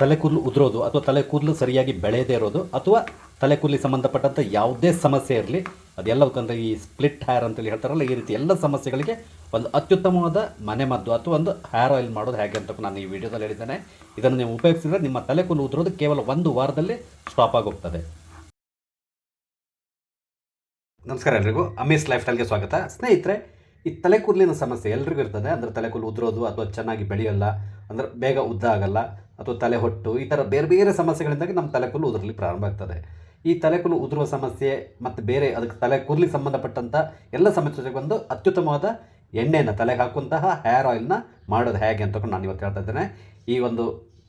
ತಲೆ ಕೂದಲು ಉದುರೋದು ಅಥವಾ ತಲೆ ಕೂದಲು ಸರಿಯಾಗಿ ಬೆಳೆಯದೇ ಇರೋದು ಅಥವಾ ತಲೆ ಕೂದಲಿಗೆ ಸಂಬಂಧಪಟ್ಟಂಥ ಯಾವುದೇ ಸಮಸ್ಯೆ ಇರಲಿ ಅದೆಲ್ಲವಕ್ಕಂದ್ರೆ ಈ ಸ್ಪ್ಲಿಟ್ ಹೇರ್ ಅಂತೇಳಿ ಹೇಳ್ತಾರಲ್ಲ, ಈ ರೀತಿ ಎಲ್ಲ ಸಮಸ್ಯೆಗಳಿಗೆ ಒಂದು ಅತ್ಯುತ್ತಮವಾದ ಮನೆಮದ್ದು ಅಥವಾ ಒಂದು ಹೇರ್ ಆಯಿಲ್ ಮಾಡೋದು ಹೇಗೆ ಅಂತ ನಾನು ಈ ವಿಡಿಯೋದಲ್ಲಿ ಹೇಳಿದ್ದೇನೆ. ಇದನ್ನು ನೀವು ಉಪಯೋಗಿಸಿದರೆ ನಿಮ್ಮ ತಲೆ ಕೂದಲು ಉದುರೋದು ಕೇವಲ ಒಂದು ವಾರದಲ್ಲಿ ಸ್ಟಾಪ್ ಆಗೋಗ್ತದೆ. ನಮಸ್ಕಾರ ಎಲ್ರಿಗೂ. ಅಮೀಸ್ ಲೈಫ್ ಸ್ಟೈಲ್ಗೆ ಸ್ವಾಗತ. ಸ್ನೇಹಿತರೆ ಈ ತಲೆ ಕೂದಲಿನ ಸಮಸ್ಯೆ ಎಲ್ರಿಗೂ ಇರ್ತದೆ. ಅಂದರೆ ತಲೆ ಕೂದಲು ಉದುರೋದು ಅಥವಾ ಚೆನ್ನಾಗಿ ಬೆಳೆಯಲ್ಲ, ಅಂದರೆ ಬೇಗ ಉದ್ದ ಆಗಲ್ಲ ಅಥವಾ ತಲೆ ಹೊಟ್ಟು, ಈ ಥರ ಬೇರೆ ಬೇರೆ ಸಮಸ್ಯೆಗಳಿಂದಾಗಿ ನಮ್ಮ ತಲೆ ಕೂದಲು ಉದುರಲಿ ಪ್ರಾರಂಭ ಆಗ್ತದೆ. ಈ ತಲೆ ಕೂದಲು ಉದುರುವ ಸಮಸ್ಯೆ ಮತ್ತು ಬೇರೆ ಅದಕ್ಕೆ ತಲೆ ಕೂದಲಿಗೆ ಸಂಬಂಧಪಟ್ಟಂಥ ಎಲ್ಲ ಸಮಸ್ಯೆಗೆ ಒಂದು ಅತ್ಯುತ್ತಮವಾದ ಎಣ್ಣೆಯನ್ನು ತಲೆಗೆ ಹಾಕುವಂತಹ ಹೇರ್ ಆಯಿಲ್ನ ಮಾಡೋದು ಹೇಗೆ ಅಂತ ನಾನು ಇವತ್ತು ಹೇಳ್ತಾ ಇದ್ದೇನೆ. ಈ ಒಂದು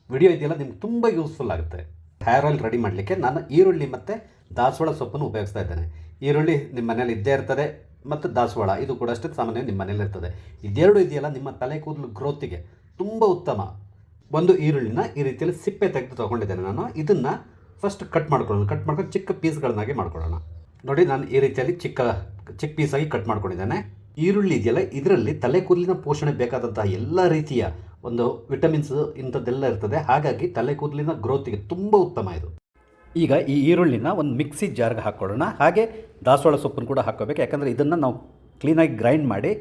ವಿಡಿಯೋ ಇದೆಯಲ್ಲ, ನಿಮ್ಗೆ ತುಂಬ ಯೂಸ್ಫುಲ್ ಆಗುತ್ತೆ. ಹೇರ್ ಆಯಿಲ್ ರೆಡಿ ಮಾಡಲಿಕ್ಕೆ ನಾನು ಈರುಳ್ಳಿ ಮತ್ತು ದಾಸವಾಳ ಸೊಪ್ಪನ್ನು ಉಪಯೋಗಿಸ್ತಾ ಇದ್ದೇನೆ. ಈರುಳ್ಳಿ ನಿಮ್ಮ ಮನೇಲಿ ಇದ್ದೇ ಇರ್ತದೆ. ಮತ್ತು ದಾಸವಾಳ, ಇದು ಕೂಡ ಅಷ್ಟೇ ಸಾಮಾನ್ಯ ನಿಮ್ಮ ಮನೇಲಿರ್ತದೆ ಇದೆರಡು ಇದೆಯಲ್ಲ, ನಿಮ್ಮ ತಲೆ ಕೂದಲು ಗ್ರೋತಿಗೆ ತುಂಬ ಉತ್ತಮ. ಒಂದು ಈರುಳ್ಳಿನ ಈ ರೀತಿಯಲ್ಲಿ ಸಿಪ್ಪೆ ತೆಗೆದು ತೊಗೊಂಡಿದ್ದೇನೆ ನಾನು. ಇದನ್ನು ಫಸ್ಟ್ ಕಟ್ ಮಾಡ್ಕೊಳ್ಳೋಣ. ಕಟ್ ಮಾಡ್ಕೊಂಡು ಚಿಕ್ಕ ಪೀಸ್ಗಳನ್ನಾಗಿ ಮಾಡ್ಕೊಳ್ಳೋಣ. ನೋಡಿ, ನಾನು ಈ ರೀತಿಯಲ್ಲಿ ಚಿಕ್ಕ ಚಿಕ್ಕ ಪೀಸಾಗಿ ಕಟ್ ಮಾಡ್ಕೊಂಡಿದ್ದೇನೆ. ಈರುಳ್ಳಿ ಇದೆಯಲ್ಲ, ಇದರಲ್ಲಿ ತಲೆ ಕೂದಲಿನ ಪೋಷಣೆ ಬೇಕಾದಂತಹ ಎಲ್ಲ ರೀತಿಯ ಒಂದು ವಿಟಮಿನ್ಸ್ ಇಂಥದ್ದೆಲ್ಲ ಇರ್ತದೆ. ಹಾಗಾಗಿ ತಲೆ ಕೂದಲಿನ ಗ್ರೋತಿಗೆ ತುಂಬ ಉತ್ತಮ ಇದು. ಈಗ ಈ ಈರುಳ್ಳಿನ ಒಂದು ಮಿಕ್ಸಿ ಜಾರ್ಗೆ ಹಾಕ್ಕೊಳ್ಳೋಣ. ಹಾಗೆ ದಾಸವಾಳ ಸೊಪ್ಪನ್ನು ಕೂಡ ಹಾಕೋಬೇಕು ಯಾಕಂದರೆ ಇದನ್ನು ನಾವು ಕ್ಲೀನಾಗಿ ಗ್ರೈಂಡ್ ಮಾಡಿ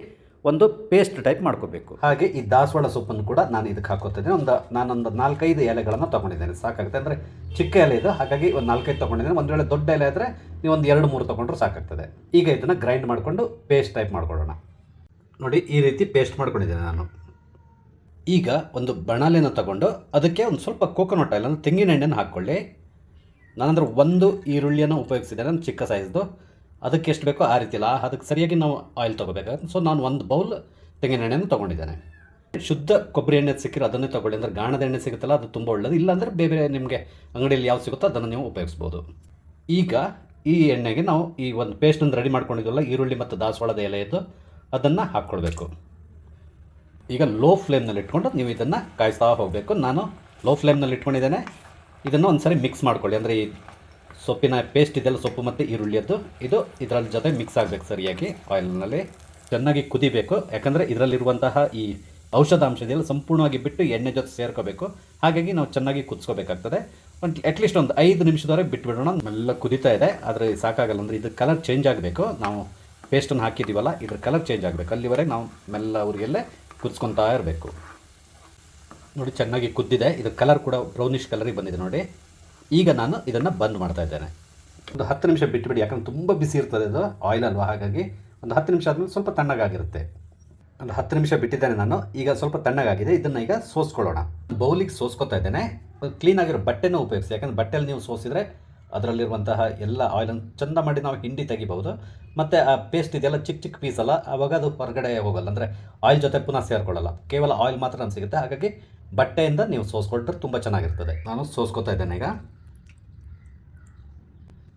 ಒಂದು ಪೇಸ್ಟ್ ಟೈಪ್ ಮಾಡ್ಕೋಬೇಕು. ಹಾಗೆ ಈ ದಾಸವಾಳ ಸೊಪ್ಪನ್ನು ಕೂಡ ನಾನು ಇದಕ್ಕೆ ಹಾಕೋತಿದ್ದೇನೆ ಒಂದು ನಾನೊಂದು ನಾಲ್ಕೈದು ಎಲೆಗಳನ್ನು ತೊಗೊಂಡಿದ್ದೇನೆ. ಸಾಕಾಗುತ್ತೆ ಅಂದರೆ ಚಿಕ್ಕ ಎಲೆ ಇದು. ಹಾಗಾಗಿ ಒಂದು ನಾಲ್ಕೈದು ತೊಗೊಂಡಿದ್ದೇನೆ. ಒಂದು ವೇಳೆ ದೊಡ್ಡ ಎಲೆ ಆದರೆ ನೀವು ಒಂದು ಎರಡು ಮೂರು ತೊಗೊಂಡ್ರು ಸಾಕಾಗ್ತದೆ. ಈಗ ಇದನ್ನು ಗ್ರೈಂಡ್ ಮಾಡಿಕೊಂಡು ಪೇಸ್ಟ್ ಟೈಪ್ ಮಾಡ್ಕೊಳ್ಳೋಣ. ನೋಡಿ, ಈ ರೀತಿ ಪೇಸ್ಟ್ ಮಾಡ್ಕೊಂಡಿದ್ದೇನೆ ನಾನು. ಈಗ ಒಂದು ಬಣಾಲೆನ ತಗೊಂಡು ಅದಕ್ಕೆ ಒಂದು ಸ್ವಲ್ಪ ಕೋಕೋನಟ್ ಆಯಿಲ್ ಅಂದರೆ ತೆಂಗಿನ ಎಣ್ಣೆನ ಹಾಕ್ಕೊಳ್ಳಿ. ನಾನಂದ್ರೆ ಒಂದು ಈರುಳ್ಳಿಯನ್ನು ಉಪಯೋಗಿಸಿದೆ. ನಾನು ಚಿಕ್ಕ ಸೈಜ್ದು ಅದಕ್ಕೆ ಎಷ್ಟು ಬೇಕೋ ಆ ರೀತಿ ಇಲ್ಲ. ಅದಕ್ಕೆ ಸರಿಯಾಗಿ ನಾವು ಆಯಿಲ್ ತೊಗೋಬೇಕಾಗುತ್ತೆ. ಸೊ ನಾನು ಒಂದು ಬೌಲ್ ತೆಂಗಿನ ಎಣ್ಣೆನ ತೊಗೊಂಡಿದ್ದೇನೆ. ಶುದ್ಧ ಕೊಬ್ಬರಿ ಎಣ್ಣೆ ಸಿಕ್ಕಿರೋ ಅದನ್ನೇ ತೊಗೊಳ್ಳಿ. ಅಂದರೆ ಗಾಣದ ಎಣ್ಣೆ ಸಿಗುತ್ತಲ್ಲ, ಅದು ತುಂಬ ಒಳ್ಳೆಯದು ಇಲ್ಲಾಂದರೆ ಬೇರೆ ನಿಮಗೆ ಅಂಗಡಿಯಲ್ಲಿ ಯಾವ್ದು ಸಿಗುತ್ತೋ ಅದನ್ನು ನೀವು ಉಪಯೋಗಿಸ್ಬೋದು. ಈಗ ಈ ಎಣ್ಣೆಗೆ ನಾವು ಈ ಒಂದು ಪೇಸ್ಟನ್ನು ರೆಡಿ ಮಾಡ್ಕೊಂಡಿದ್ವಲ್ಲ, ಈರುಳ್ಳಿ ಮತ್ತು ದಾಸವಾಳದ ಎಲೆ ಇದ್ದು ಅದನ್ನು ಹಾಕ್ಕೊಳ್ಬೇಕು. ಈಗ ಲೋ ಫ್ಲೇಮ್ನಲ್ಲಿ ಇಟ್ಕೊಂಡು ನೀವು ಇದನ್ನು ಕಾಯಿಸ್ತಾ ಹೋಗಬೇಕು. ನಾನು ಲೋ ಫ್ಲೇಮ್ನಲ್ಲಿ ಇಟ್ಕೊಂಡಿದ್ದೇನೆ. ಇದನ್ನು ಒಂದು ಸರಿ ಮಿಕ್ಸ್ ಮಾಡ್ಕೊಳ್ಳಿ. ಅಂದರೆ ಈ ಸೊಪ್ಪಿನ ಪೇಸ್ಟ್ ಇದೆಲ್ಲ ಸೊಪ್ಪು ಮತ್ತು ಈರುಳ್ಳಿಯದ್ದು. ಇದು ಇದರ ಜೊತೆ ಮಿಕ್ಸ್ ಆಗಬೇಕು ಸರಿಯಾಗಿ ಆಯಿಲ್ನಲ್ಲಿ ಚೆನ್ನಾಗಿ ಕುದಿಬೇಕು. ಯಾಕಂದರೆ ಇದರಲ್ಲಿರುವಂತಹ ಈ ಔಷಧಾಂಶ ಇದೆಯಲ್ಲ ಸಂಪೂರ್ಣವಾಗಿ ಬಿಟ್ಟು ಎಣ್ಣೆ ಜೊತೆ ಸೇರ್ಕೋಬೇಕು. ಹಾಗಾಗಿ ನಾವು ಚೆನ್ನಾಗಿ ಕುದಿಸ್ಕೋಬೇಕಾಗ್ತದೆ. ಒಂದು ಅಟ್ಲೀಸ್ಟ್ ಒಂದು ಐದು ನಿಮಿಷದವರೆಗೆ ಬಿಟ್ಬಿಡೋಣ. ಮೆಲ್ಲ ಕುದಿತಾ ಇದೆ. ಆದರೆ ಸಾಕಾಗಲ್ಲ. ಅಂದರೆ ಇದು ಕಲರ್ ಚೇಂಜ್ ಆಗಬೇಕು. ನಾವು ಪೇಸ್ಟನ್ನು ಹಾಕಿದ್ದೀವಲ್ಲ, ಇದ್ರ ಕಲರ್ ಚೇಂಜ್ ಆಗಬೇಕು. ಅಲ್ಲಿವರೆಗೆ ನಾವು ಮೆಲ್ಲ ಅವರಿಗೆಲ್ಲೇ ಕುದಿಸ್ಕೊತಾ ಇರಬೇಕು. ನೋಡಿ, ಚೆನ್ನಾಗಿ ಕುದ್ದಿದೆ. ಇದು ಕಲರ್ ಕೂಡ ಬ್ರೌನಿಷ್ ಕಲರಿಗೆ ಬಂದಿದೆ ನೋಡಿ. ಈಗ ನಾನು ಇದನ್ನು ಬಂದ್ ಮಾಡ್ತಾ ಇದ್ದೇನೆ. ಒಂದು ಹತ್ತು ನಿಮಿಷ ಬಿಟ್ಬಿಡಿ, ಯಾಕಂದ್ರೆ ತುಂಬ ಬಿಸಿ ಇರ್ತದೆ ಇದು ಆಯಿಲ್ ಅಲ್ವಾ? ಹಾಗಾಗಿ ಒಂದು ಹತ್ತು ನಿಮಿಷ ಆದಮೇಲೆ ಸ್ವಲ್ಪ ತಣ್ಣಗಾಗಿರುತ್ತೆ. ಒಂದು ಹತ್ತು ನಿಮಿಷ ಬಿಟ್ಟಿದ್ದೇನೆ ನಾನು, ಈಗ ಸ್ವಲ್ಪ ತಣ್ಣಗಾಗಿದೆ. ಇದನ್ನು ಈಗ ಸೋಸ್ಕೊಳ್ಳೋಣ. ಬೌಲಿಗೆ ಸೋಸ್ಕೊತಾ ಇದ್ದೇನೆ. ಕ್ಲೀನಾಗಿರೋ ಬಟ್ಟೆನೂ ಉಪಯೋಗಿಸಿ, ಯಾಕಂದ್ರೆ ಬಟ್ಟೆಯಲ್ಲಿ ನೀವು ಸೋಸಿದರೆ ಅದರಲ್ಲಿರುವಂತಹ ಎಲ್ಲ ಆಯಿಲನ್ನು ಚಂದ ಮಾಡಿ ನಾವು ಹಿಂಡಿ ತೆಗಿಬಹುದು. ಮತ್ತು ಆ ಪೇಸ್ಟ್ ಇದೆಲ್ಲ ಚಿಕ್ಕ ಚಿಕ್ಕ ಪೀಸ್ ಅಲ್ಲ ಆವಾಗ ಅದು ಹೊರಗಡೆ ಹೋಗಲ್ಲ. ಅಂದರೆ ಆಯಿಲ್ ಜೊತೆ ಪುನಃ ಸೇರ್ಕೊಳ್ಳಲ್ಲ. ಕೇವಲ ಆಯಿಲ್ ಮಾತ್ರ ನಮ್ಗೆ ಸಿಗುತ್ತೆ. ಹಾಗಾಗಿ ಬಟ್ಟೆಯಿಂದ ನೀವು ಸೋಸ್ಕೊಟ್ರೆ ತುಂಬ ಚೆನ್ನಾಗಿರ್ತದೆ. ನಾನು ಸೋಸ್ಕೊತಾ ಇದ್ದೇನೆ ಈಗ.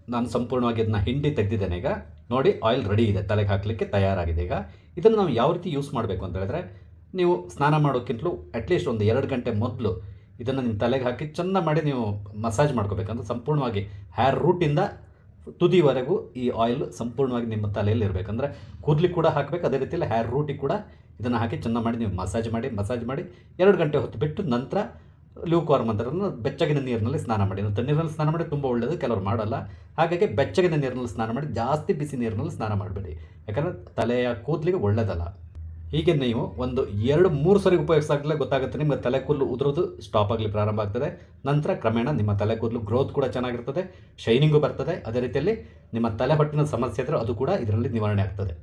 ನಾನು ಸಂಪೂರ್ಣವಾಗಿ ಅದನ್ನ ಹಿಂಡಿ ತೆಗೆದಿದ್ದೇನೆ ಈಗ. ನೋಡಿ ಆಯಿಲ್ ರೆಡಿ ಇದೆ. ತಲೆಗೆ ಹಾಕಲಿಕ್ಕೆ ತಯಾರಾಗಿದೆ ಈಗ. ಇದನ್ನು ನಾವು ಯಾವ ರೀತಿ ಯೂಸ್ ಮಾಡಬೇಕು ಅಂತ ಹೇಳಿದ್ರೆ, ನೀವು ಸ್ನಾನ ಮಾಡೋಕ್ಕಿಂತಲೂ ಅಟ್ಲೀಸ್ಟ್ ಒಂದು ಎರಡು ಗಂಟೆ ಮೊದಲು ಇದನ್ನು ನಿಮ್ಮ ತಲೆಗೆ ಹಾಕಿ ಚೆನ್ನಾಗಿ ಮಾಡಿ ನೀವು ಮಸಾಜ್ ಮಾಡ್ಕೋಬೇಕಂದ್ರೆ ಸಂಪೂರ್ಣವಾಗಿ ಹೇರ್ ರೂಟಿಂದ ತುದಿವರೆಗೂ ಈ ಆಯಿಲ್ ಸಂಪೂರ್ಣವಾಗಿ ನಿಮ್ಮ ತಲೆಯಲ್ಲಿ ಇರಬೇಕಂದ್ರೆ ಕೂದಲಿಗೆ ಕೂಡ ಹಾಕಬೇಕು, ಅದೇ ರೀತಿಯಲ್ಲಿ ಹೇರ್ ರೂಟಿಗೆ ಕೂಡ ಇದನ್ನು ಹಾಕಿ ಚೆನ್ನಾಗಿ ಮಾಡಿ ನೀವು ಮಸಾಜ್ ಮಾಡಿ ಮಸಾಜ್ ಮಾಡಿ ಎರಡು ಗಂಟೆ ಹೊತ್ತು ಬಿಟ್ಟು ನಂತರ ಲೂ ವಾರ್ಮ್ ಅಂತಾರನ್ನು ಬೆಚ್ಚಗಿನ ನೀರಿನಲ್ಲಿ ಸ್ನಾನ ಮಾಡಿ. ತಣ್ಣೀರಿನಲ್ಲಿ ಸ್ನಾನ ಮಾಡಿ ತುಂಬ ಒಳ್ಳೆಯದು ಕೆಲವರು ಮಾಡಲ್ಲ. ಹಾಗಾಗಿ ಬೆಚ್ಚಗಿನ ನೀರಿನಲ್ಲಿ ಸ್ನಾನ ಮಾಡಿ, ಜಾಸ್ತಿ ಬಿಸಿ ನೀರಿನಲ್ಲಿ ಸ್ನಾನ ಮಾಡಬೇಡಿ. ಯಾಕಂದರೆ ತಲೆಯ ಕೂದಲಿಗೆ ಒಳ್ಳೆಯದಲ್ಲ ಹೀಗೆ ನೀವು ಒಂದು ಎರಡು ಮೂರು ಸರಿ ಉಪಯೋಗಿಸಾಗಲೇ ಗೊತ್ತಾಗುತ್ತೆ ನಿಮಗೆ ತಲೆ ಕೂದಲು ಉದುರೋದು ಸ್ಟಾಪ್ ಆಗಲಿ ಪ್ರಾರಂಭ ಆಗ್ತದೆ. ನಂತರ ಕ್ರಮೇಣ ನಿಮ್ಮ ತಲೆ ಕೂದಲು ಗ್ರೋತ್ ಕೂಡ ಚೆನ್ನಾಗಿರ್ತದೆ ಶೈನಿಂಗು ಬರ್ತದೆ. ಅದೇ ರೀತಿಯಲ್ಲಿ ನಿಮ್ಮ ತಲೆ ಬಟ್ಟಿನ ಸಮಸ್ಯೆ ಇದ್ದರೆ ಅದು ಕೂಡ ಇದರಲ್ಲಿ ನಿವಾರಣೆ ಆಗ್ತದೆ.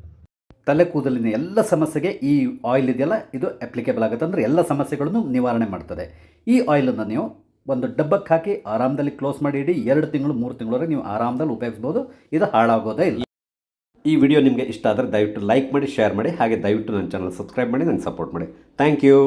ತಲೆ ಕೂದಲಿನ ಎಲ್ಲ ಸಮಸ್ಯೆಗೆ ಈ ಆಯಿಲ್ ಇದೆಯಲ್ಲ, ಇದು ಅಪ್ಲಿಕೇಬಲ್ ಆಗುತ್ತೆ. ಅಂದರೆ ಎಲ್ಲ ಸಮಸ್ಯೆಗಳನ್ನು ನಿವಾರಣೆ ಮಾಡ್ತದೆ. ಈ ಆಯಿಲನ್ನು ನೀವು ಒಂದು ಡಬ್ಬಕ್ಕೆ ಹಾಕಿ ಆರಾಮದಲ್ಲಿ ಕ್ಲೋಸ್ ಮಾಡಿ ಇಡಿ. ಎರಡು ತಿಂಗಳು, ಮೂರು ತಿಂಗಳವರೆಗೆ ನೀವು ಆರಾಮದಲ್ಲಿ ಉಪಯೋಗಿಸ್ಬೋದು. ಇದು ಹಾಳಾಗೋದೇ ಇಲ್ಲ. ಈ ವಿಡಿಯೋ ನಿಮಗೆ ಇಷ್ಟ ಆದರೆ ದಯವಿಟ್ಟು ಲೈಕ್ ಮಾಡಿ ಶೇರ್ ಮಾಡಿ, ಹಾಗೆ ದಯವಿಟ್ಟು ನನ್ನ ಚಾನಲ್ ಸಬ್ಸ್ಕ್ರೈಬ್ ಮಾಡಿ ನನಗೆ ಸಪೋರ್ಟ್ ಮಾಡಿ. Thank you